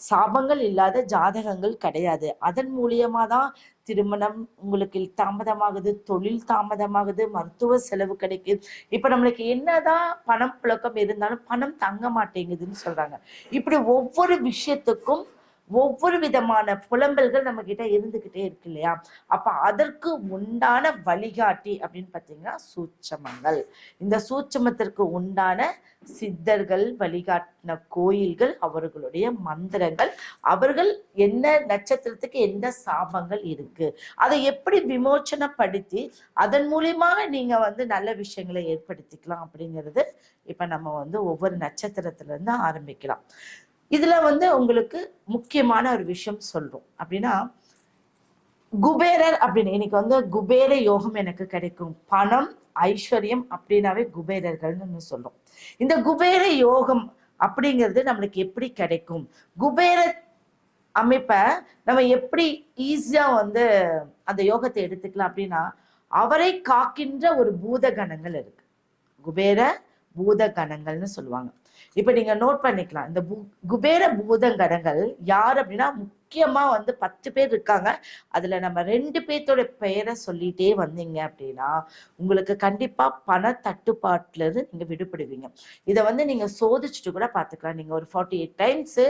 சாபங்கள் இல்லாத ஜாதகங்கள் கிடையாது. அதன் மூலியமா தான் திருமணம் உங்களுக்கு தாமதமாகுது தொழில் தாமதமாகுது மருத்துவ செலவு கிடைக்குது. இப்ப நம்மளுக்கு என்னதான் பணம் புழக்கம் இருந்தாலும் பணம் தங்க மாட்டேங்குதுன்னு சொல்றாங்க. இப்படி ஒவ்வொரு விஷயத்துக்கும் ஒவ்வொரு விதமான புலம்பல்கள் நம்ம கிட்ட இருந்துகிட்டே இருக்கு இல்லையா? அப்ப அதற்கு உண்டான வழிகாட்டி அப்படின்னு பாத்தீங்கன்னா சூட்சமங்கள். இந்த சூட்சமத்திற்கு உண்டான சித்தர்கள் வழிகாட்டின கோயில்கள் அவர்களுடைய மந்திரங்கள் அவர்கள் என்ன நட்சத்திரத்துக்கு எந்த சாபங்கள் இருக்கு? அதை எப்படி விமோச்சனப்படுத்தி அதன் மூலியமாக நீங்க வந்து நல்ல விஷயங்களை ஏற்படுத்திக்கலாம் அப்படிங்கிறது இப்ப நம்ம வந்து ஒவ்வொரு நட்சத்திரத்துல இருந்து ஆரம்பிக்கலாம். இதுல வந்து உங்களுக்கு முக்கியமான ஒரு விஷயம் சொல்றோம். அப்படின்னா குபேரர் அப்படின்னு இன்னைக்கு வந்து குபேர யோகம் எனக்கு கிடைக்கும். பணம் ஐஸ்வர்யம் அப்படின்னாவே குபேரர்கள்னு சொல்லும் இந்த குபேர யோகம் அப்படிங்கிறது நம்மளுக்கு எப்படி கிடைக்கும்? குபேர அமைப்பை நம்ம எப்படி ஈஸியா வந்து அந்த யோகத்தை எடுத்துக்கலாம் அப்படின்னா அவரை காக்கின்ற ஒரு பூத கணங்கள் இருக்கு. குபேர பூத கணங்கள்னு சொல்லுவாங்க. இப்ப நீங்க நோட் பண்ணிக்கலாம். இந்த குபேர பூதங்கணங்கள் யார் அப்படின்னா முக்கியமா வந்து பத்து பேர் இருக்காங்க. அதுல நம்ம ரெண்டு பேர்த்தோட பெயரை சொல்லிட்டே வந்தீங்க அப்படின்னா உங்களுக்கு கண்டிப்பா பண தட்டுப்பாட்டுல இருந்து நீங்க விடுபடுவீங்க. இதை வந்து நீங்க சோதிச்சுட்டு கூட பாத்துக்கலாம் நீங்க ஒரு ஃபார்ட்டி எயிட் டைம்ஸ்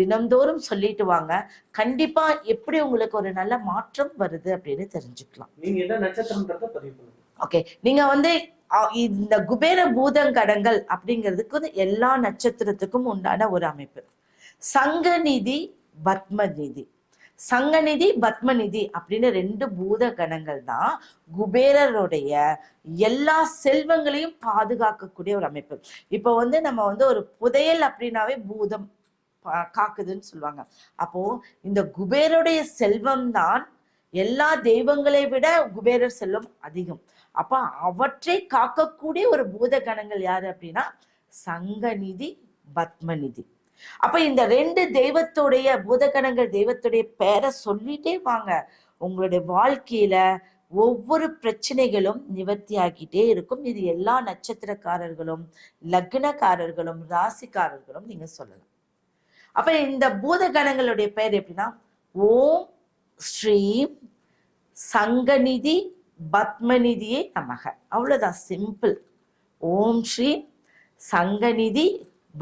தினம்தோறும் சொல்லிட்டு வாங்க. கண்டிப்பா எப்படி உங்களுக்கு ஒரு நல்ல மாற்றம் வருது அப்படின்னு தெரிஞ்சுக்கலாம். ஓகே நீங்க வந்து இந்த குபேர பூதங்கடங்கள் அப்படிங்கிறதுக்கு வந்து எல்லா நட்சத்திரத்துக்கும் உண்டான ஒரு அமைப்பு. சங்கநிதி பத்மநிதி சங்கநிதி பத்மநிதி அப்படின்னு ரெண்டு பூத கணங்கள் தான் குபேரருடைய எல்லா செல்வங்களையும் பாதுகாக்கக்கூடிய ஒரு அமைப்பு. இப்போ வந்து நம்ம வந்து ஒரு புதையல் அப்படின்னாவே பூதம் காக்குதுன்னு சொல்லுவாங்க. அப்போ இந்த குபேருடைய செல்வம் தான் எல்லா தெய்வங்களை விட குபேரர் செல்வம் அதிகம். அப்ப அவற்றை காக்கக்கூடிய ஒரு பூதகணங்கள் யாரு அப்படின்னா? சங்கநிதி பத்மநிதி. அப்ப இந்த ரெண்டு தெய்வத்துடைய பூதகணங்கள் தெய்வத்துடைய பெயரை சொல்லிட்டே வாங்க. உங்களுடைய வாழ்க்கையில ஒவ்வொரு பிரச்சனைகளும் நிவர்த்தி ஆகிட்டே இருக்கும். இது எல்லா நட்சத்திரக்காரர்களும் லக்னக்காரர்களும் ராசிக்காரர்களும் நீங்க சொல்லலாம். அப்ப இந்த பூதகணங்களுடைய பெயர் எப்படின்னா? ஓம் ஸ்ரீம் சங்கநிதி பத்மநிதியே நமக. அவ்வளோதான் சிம்பிள் ஓம் ஸ்ரீ சங்கநிதி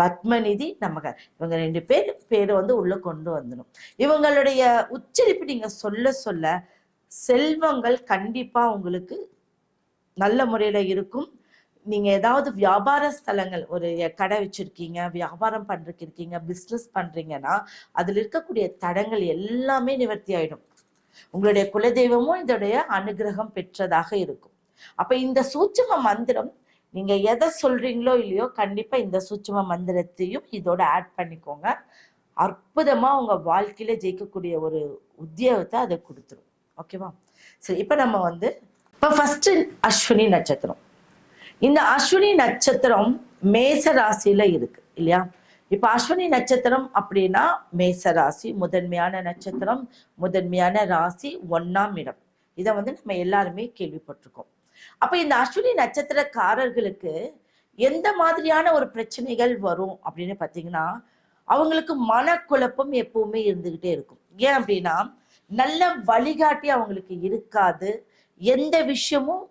பத்மநிதி நமக. இவங்க ரெண்டு பேர் பேரை வந்து உள்ளே கொண்டு வந்துடும் இவங்களுடைய உச்சரிப்பு நீங்கள் சொல்ல சொல்ல செல்வங்கள் கண்டிப்பாக உங்களுக்கு நல்ல முறையில் இருக்கும். நீங்கள் ஏதாவது வியாபார ஸ்தலங்கள் ஒரு கடை வச்சுருக்கீங்க வியாபாரம் பண்ணுறக்கு இருக்கீங்க பிஸ்னஸ் பண்ணுறீங்கன்னா அதில் இருக்கக்கூடிய தடங்கள் எல்லாமே நிவர்த்தி ஆகிடும் உங்களுடைய குலதெய்வமும் இதோடைய அனுகிரகம் பெற்றதாக இருக்கும். அப்ப இந்த சூட்சும மந்திரம் நீங்க எதை சொல்றீங்களோ இல்லையோ கண்டிப்பா இந்த சூட்சும மந்திரத்தையும் இதோட ஆட் பண்ணிக்கோங்க. அற்புதமா உங்க வாழ்க்கையில ஜெயிக்கக்கூடிய ஒரு உத்தியோகத்தை அதை கொடுத்துரும். ஓகேவா சரி இப்ப நம்ம வந்து இப்ப ஃபர்ஸ்ட் அஸ்வினி நட்சத்திரம். இந்த அஸ்வினி நட்சத்திரம் மேச ராசியில இருக்கு இல்லையா? இப்ப அஸ்வினி நட்சத்திரம் அப்படின்னா மேச ராசி முதன்மையான நட்சத்திரம் முதன்மையான ராசி ஒன்னாம் இடம். இதை வந்து நம்ம எல்லாருமே கேள்விப்பட்டிருக்கோம். அப்ப இந்த அஸ்வினி நட்சத்திரக்காரர்களுக்கு எந்த மாதிரியான ஒரு பிரச்சனைகள் வரும் அப்படின்னு பாத்தீங்கன்னா அவங்களுக்கு மனக்குழப்பம் எப்பவுமே இருந்துகிட்டே இருக்கும். ஏன் அப்படின்னா நல்ல வழிகாட்டி அவங்களுக்கு இருக்காது. எந்த விஷயமும்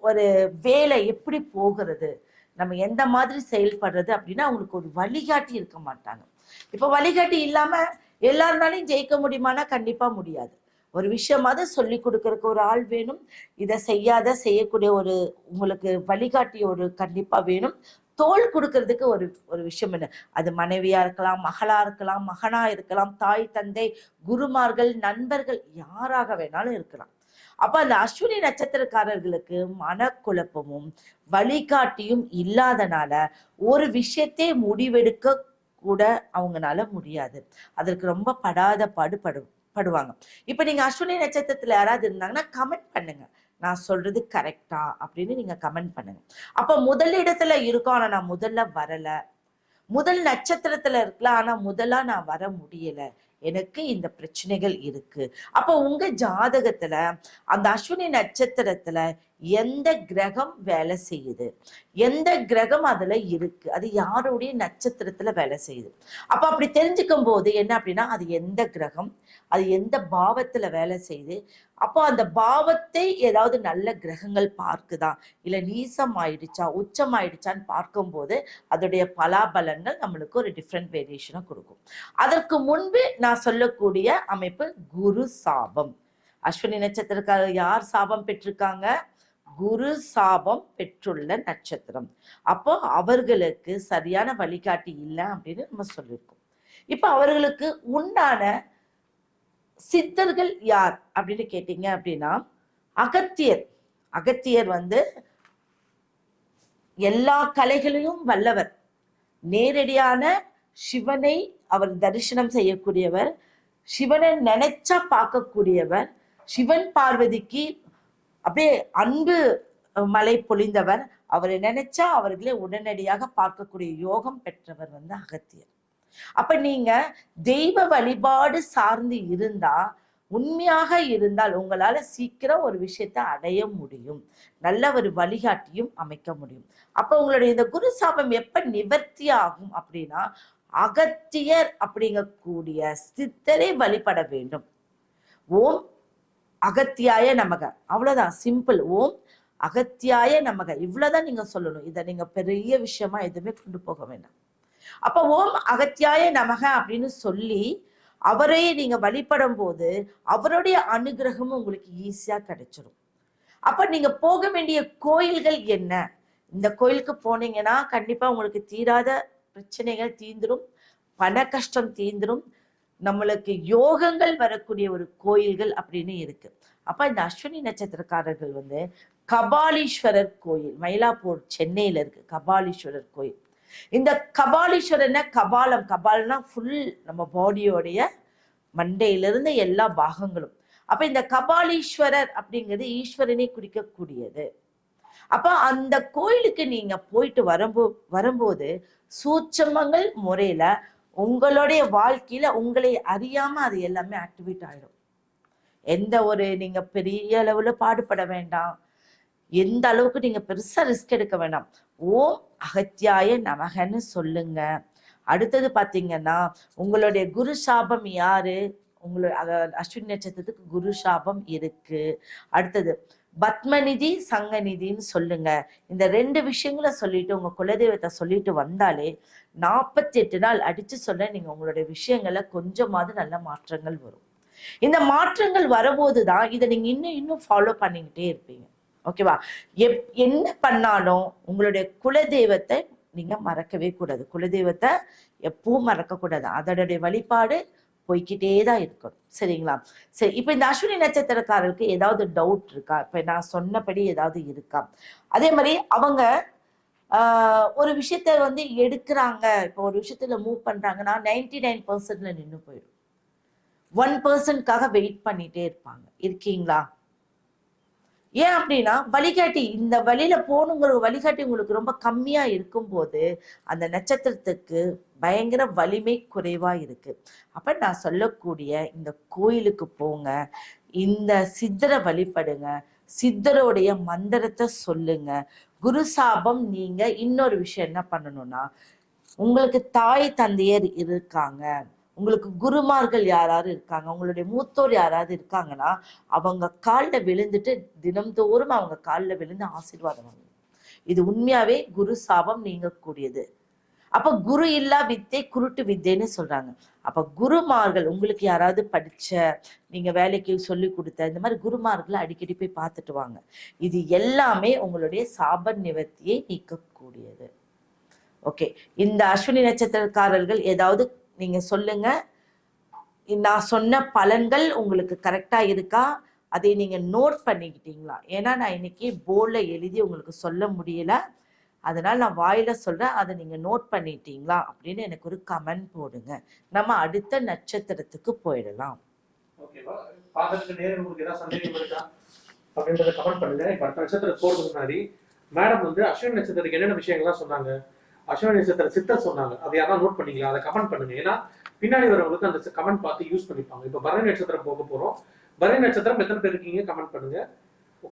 ஒரு வேலை எப்படி போகிறது? நம்ம எந்த மாதிரி செயல்படுறது அப்படின்னா அவங்களுக்கு ஒரு வழிகாட்டி இருக்க மாட்டாங்க. இப்ப வழிகாட்டி இல்லாம எல்லாருனாலையும் ஜெயிக்க முடியுமானா கண்டிப்பா முடியாது. ஒரு விஷயமாவது சொல்லி கொடுக்கறதுக்கு ஒரு ஆள் வேணும். இதை செய்யாத செய்யக்கூடிய ஒரு உங்களுக்கு வழிகாட்டி ஒரு கண்டிப்பா வேணும். தோல் கொடுக்கறதுக்கு ஒரு ஒரு விஷயம் என்ன? அது மனைவியா இருக்கலாம் மகளா இருக்கலாம் மகனா இருக்கலாம் தாய் தந்தை குருமார்கள் நண்பர்கள் யாராக வேணாலும் இருக்கலாம். அப்ப அந்த அஸ்வினி நட்சத்திரக்காரர்களுக்கு மனக்குழப்பமும் வழிகாட்டியும் இல்லாதனால ஒரு விஷயத்தை முடிவெடுக்க கூட அவங்கனால முடியாது. அதற்கு ரொம்ப படாத பாடுபடு படுவாங்க. இப்ப நீங்க அஸ்வினி நட்சத்திரத்துல யாராவது இருந்தாங்கன்னா கமெண்ட் பண்ணுங்க. நான் சொல்றது கரெக்டா அப்படின்னு நீங்க கமெண்ட் பண்ணுங்க. அப்ப முதல் இடத்துல இருக்கோம் ஆனா நான் முதல்ல வரல. முதல் நட்சத்திரத்துல இருக்கலாம் ஆனா முதலா நான் வர முடியல. எனக்கு இந்த பிரச்சனைகள் இருக்கு. அப்போ உங்க ஜாதகத்துல அந்த அஸ்வினி நட்சத்திரத்துல எந்த கிரகம் வேலை செய்யுது? எந்த கிரகம் அதுல இருக்கு? அது யாருடைய நட்சத்திரத்துல வேலை செய்யுது? அப்ப அப்படி தெரிஞ்சுக்கும் போது என்ன அப்படின்னா அது எந்த கிரகம்? அது எந்த பாவத்துல வேலை செய்யுது? அப்போ அந்த பாவத்தை ஏதாவது நல்ல கிரகங்கள் பார்க்குதா? இல்ல நீசம் ஆயிடுச்சா உச்சம் ஆயிடுச்சான்னு பார்க்கும்போது அதோடைய பலாபலன்கள் நம்மளுக்கு ஒரு டிஃப்ரெண்ட் வேரியேஷனை கொடுக்கும். அதற்கு முன்பு நான் சொல்லக்கூடிய அமைப்பு குரு சாபம். அஸ்வினி நட்சத்திரக்காரர் யார் சாபம் பெற்றிருக்காங்க? குரு சாபம் பெற்றுள்ள நட்சத்திரம். அப்போ அவர்களுக்கு சரியான வழிகாட்டி இல்லை அப்படின்னு நம்ம சொல்லியிருக்கோம் இப்போ அவர்களுக்கு உண்டான சித்தர்கள் யார் அப்படின்னு கேட்டீங்க அப்படின்னா அகத்தியர். அகத்தியர் வந்து எல்லா கலைகளையும் வல்லவர். நேரடியான சிவனை அவர் தரிசனம் செய்யக்கூடியவர். சிவனை நினைச்சா பார்க்கக்கூடியவர். சிவன் பார்வதிக்கு அப்படியே அன்பு மலை பொழிந்தவர். அவரை நினைச்சா அவர்களை உடனடியாக பார்க்கக்கூடிய யோகம் பெற்றவர் வந்து அகத்தியர். அப்ப நீங்க தெய்வ வழிபாடு சார்ந்து இருந்தா உண்மையாக இருந்தால் உங்களால சீக்கிரம் ஒரு விஷயத்தை அடைய முடியும். நல்ல ஒரு வழிகாட்டியும் அமைக்க முடியும். அப்ப உங்களுடைய இந்த குரு சாபம் எப்ப நிவர்த்தி ஆகும் அப்படின்னா அகத்தியர் அப்படிங்கக்கூடிய சித்தரை வழிபட வேண்டும். ஓம் அகத்தியாய நமக. அவ்வளவுதான். சிம்பிள் ஓம் அகத்தியாய நமக. இவ்வளவுதான் நீங்க சொல்லணும். இதை நீங்க பெரிய விஷயமா எதுவுமே கொண்டு போக வேண்டாம். அப்ப ஓம் அகத்தியாய நமக அப்படின்னு சொல்லி அவரையே நீங்க வழிபடும் போது அவருடைய அனுகிரகமும் உங்களுக்கு ஈஸியா கிடைச்சிடும் அப்ப நீங்க போக வேண்டிய கோயில்கள் என்ன? இந்த கோயிலுக்கு போனீங்கன்னா கண்டிப்பா உங்களுக்கு தீராத பிரச்சனைகள் தீந்துடும் பண கஷ்டம் தீந்துடும் நம்மளுக்கு யோகங்கள் வரக்கூடிய ஒரு கோயில்கள் அப்படின்னு இருக்கு. அப்ப இந்த அஸ்வினி நட்சத்திரக்காரர்கள் வந்து கபாலீஸ்வரர் கோயில் மயிலாப்பூர் சென்னையில இருக்கு. கபாலீஸ்வரர் கோயில். இந்த கபாலீஸ்வரர்னா கபாலம். கபால்னா ஃபுல் நம்ம பாடியோடைய மண்டையிலிருந்து எல்லா பாகங்களும். அப்ப இந்த கபாலீஸ்வரர் அப்படிங்கிறது ஈஸ்வரனை குறிக்கக்கூடியது. அப்ப அந்த கோயிலுக்கு நீங்க போயிட்டு வரும்போ வரும்போது சூட்சமங்கள் முறையில உங்களுடைய வாழ்க்கையில உங்களை அறியாம அது எல்லாமே ஆக்டிவேட் ஆயிடும். எந்த ஒரு நீங்க பெரிய அளவுல பாடுபட வேண்டாம். எந்த அளவுக்கு நீங்க பெருசா ரிஸ்க் எடுக்க வேண்டாம். ஓம் அகத்தியாய நமகன்னு சொல்லுங்க. அடுத்தது பாத்தீங்கன்னா உங்களுடைய குரு சாபம் யாரு? உங்களுடைய அஸ்வின் அஸ்வினி நட்சத்திரத்துக்கு குரு சாபம் இருக்கு. அடுத்தது பத்மநிதி சங்கநிதின்னு சொல்லுங்க. இந்த ரெண்டு விஷயங்களை சொல்லிட்டு உங்க குலதெய்வத்தை சொல்லிட்டு வந்தாலே நாற்பத்தி எட்டு நாள் அடிச்சு சொல்ல நீங்க உங்களுடைய விஷயங்களை கொஞ்சமாவது நல்ல மாற்றங்கள் வரும். இந்த மாற்றங்கள் வரும்போது தான் இதை நீங்க இன்னும் இன்னும் ஃபாலோ பண்ணிக்கிட்டே இருப்பீங்க. ஓகேவா எப் என்ன பண்ணாலும் உங்களுடைய குலதெய்வத்தை நீங்க மறக்கவே கூடாது. குலதெய்வத்தை எப்பவும் மறக்கக்கூடாது. அதனுடைய வழிபாடு போய்க்கிட்டே தான் இருக்கணும். சரிங்களா? சரி இப்போ இந்த அஸ்வினி நட்சத்திரக்காரருக்கு ஏதாவது டவுட் இருக்கா? இப்போ நான் சொன்னபடி ஏதாவது இருக்கா? அதே மாதிரி அவங்க ஒரு விஷயத்த வந்து எடுக்கிறாங்க. இப்போ ஒரு விஷயத்துல மூவ் பண்றாங்கன்னா நைன்டி நைன் பர்சன்ட்ல நின்று போயிடும். ஒன் பர்சன்ட்காக வெயிட் பண்ணிட்டே இருப்பாங்க. இருக்கீங்களா? ஏன் அப்படின்னா வழிகாட்டி இந்த வழியில போகணுங்கிற வழிகாட்டி உங்களுக்கு ரொம்ப கம்மியா இருக்கும்போது அந்த நட்சத்திரத்துக்கு பயங்கர வலிமை குறைவா இருக்கு. அப்ப நான் சொல்லக்கூடிய இந்த கோயிலுக்கு போங்க இந்த சித்தரை வழிபடுங்க சித்தருடைய மந்திரத்தை சொல்லுங்க. குரு சாபம் நீங்க இன்னொரு விஷயம் என்ன பண்ணணும்னா உங்களுக்கு தாய் தந்தையர் இருக்காங்க. உங்களுக்கு குருமார்கள் யாராவது இருக்காங்க உங்களுடைய மூத்தோர் யாராவது இருக்காங்கன்னா அவங்க காலில் விழுந்துட்டு தினம்தோறும் அவங்க காலில் விழுந்து ஆசீர்வாதம் வாங்க இது உண்மையாவே குரு சாபம் நீங்கக்கூடியது. அப்ப குரு இல்லா வித்தை குருட்டு வித்தைன்னு சொல்றாங்க. அப்ப குருமார்கள் உங்களுக்கு யாராவது படிச்ச நீங்க வேலைக்கு சொல்லி கொடுத்த இந்த மாதிரி குருமார்களை அடிக்கடி போய் பார்த்துட்டு வாங்க. இது எல்லாமே உங்களுடைய சாப நிவர்த்தியை நீக்கக்கூடியது. ஓகே. இந்த அஸ்வினி நட்சத்திரக்காரர்கள் ஏதாவது நீங்கள் சொல்லுங்கள் நான் சொன்ன பலன்கள் உங்களுக்கு கரெக்டாக இருக்கா? அதை நீங்கள் நோட் பண்ணிக்கிட்டீங்களா? ஏன்னா நான் இன்னைக்கு போர்டில் எழுதி உங்களுக்கு சொல்ல முடியல. அதனால் நான் வாயில் சொல்கிறேன் அதை நீங்கள் நோட் பண்ணிட்டீங்களா? அப்படின்னு எனக்கு ஒரு கமெண்ட் போடுங்க. நம்ம அடுத்த நட்சத்திரத்துக்கு போயிடலாம். அப்படின்றத கமெண்ட் பண்ணுங்க. இப்போ அடுத்த நட்சத்திரம் போறதுக்கு முன்னாடி மேடம் வந்து அஸ்வினி நட்சத்திரத்துக்கு என்னென்ன விஷயங்கள்லாம் சொன்னாங்க? அஸ்வினி நட்சத்திர சித்தர் சொன்னாங்க. அதை யாரா நோட் பண்ணிக்கலாம் அதை கமெண்ட் பண்ணுங்க. ஏன்னா பின்னாடி வரவங்களுக்கு அந்த கமெண்ட் பார்த்து யூஸ் பண்ணிப்பாங்க. இப்போ பரணி நட்சத்திரம் போக போறோம். பரணி நட்சத்திரம் எத்தனை பேர் இருக்கீங்க? கமெண்ட் பண்ணுங்க.